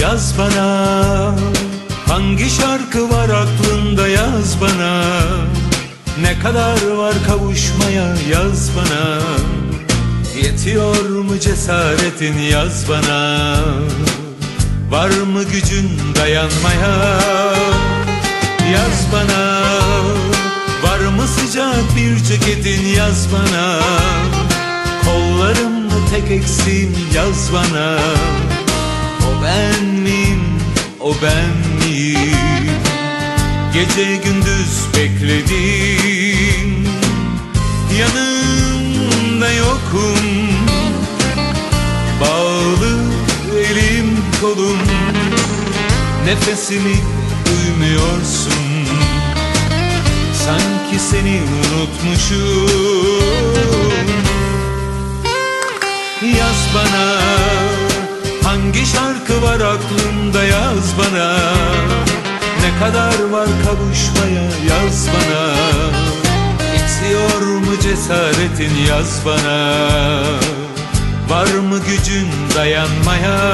Yaz bana. Hangi şarkı var aklında? Yaz bana. Ne kadar var kavuşmaya? Yaz bana. Yetiyor mu cesaretin? Yaz bana. Var mı gücün dayanmaya? Yaz bana. Var mı sıcak bir ceketin? Yaz bana. Kollarım mı tek eksiğim yaz bana ben miyim o ben miyim? Gece gündüz bekledim Yanında yokum. Bağlı elim kolum Nefesimi duymuyorsun. Sanki seni unutmuşum. Yaz bana Hangi şarkı var aklında yaz bana. Ne kadar var kavuşmaya yaz bana. Yetiyor mu cesaretin yaz bana. Var mı gücün dayanmaya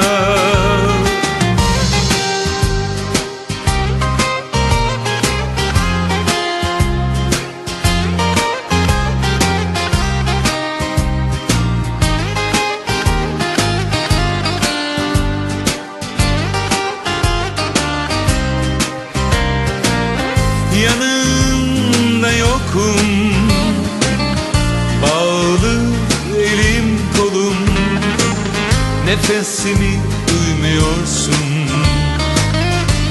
yokum Bağlı elim kolum. Nefesimi duymuyorsun.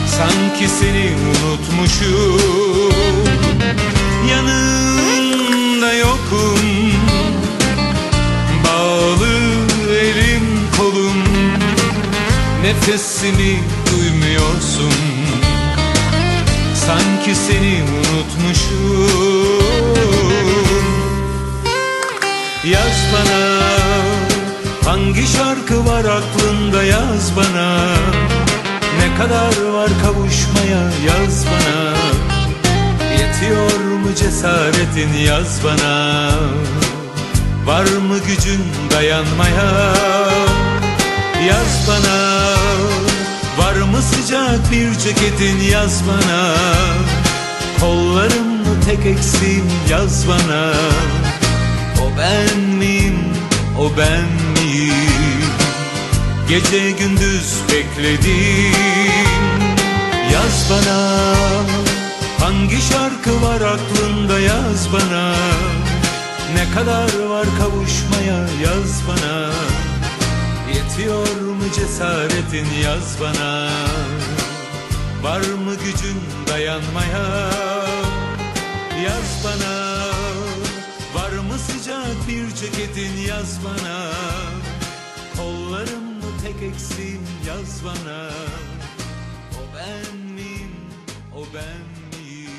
Sanki seni unutmuşum. Yanında yokum. Bağlı elim kolum. Nefesimi duymuyorsun Sanki seni unutmuşum. Yaz bana Hangi şarkı var aklında? Yaz bana. Ne kadar var kavuşmaya? Yaz bana. Yetiyor mu cesaretin? Yaz bana. Var mı gücün dayanmaya? Yaz bana sıcak bir ceketin yaz bana. Kollarım mı tek eksiğim yaz bana. O ben miyim o ben miyim? Gece gündüz bekledim. Yaz bana. Hangi şarkı var aklında yaz bana. Ne kadar var kavuşmaya yaz bana. Yetiyor mu cesaretin yaz bana Var mı gücün dayanmaya? Yaz bana. Var mı sıcak bir ceketin? Yaz bana. Kollarım mı tek eksiğim yaz bana. O ben miyim? O ben miyim?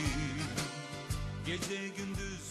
Gece gündüz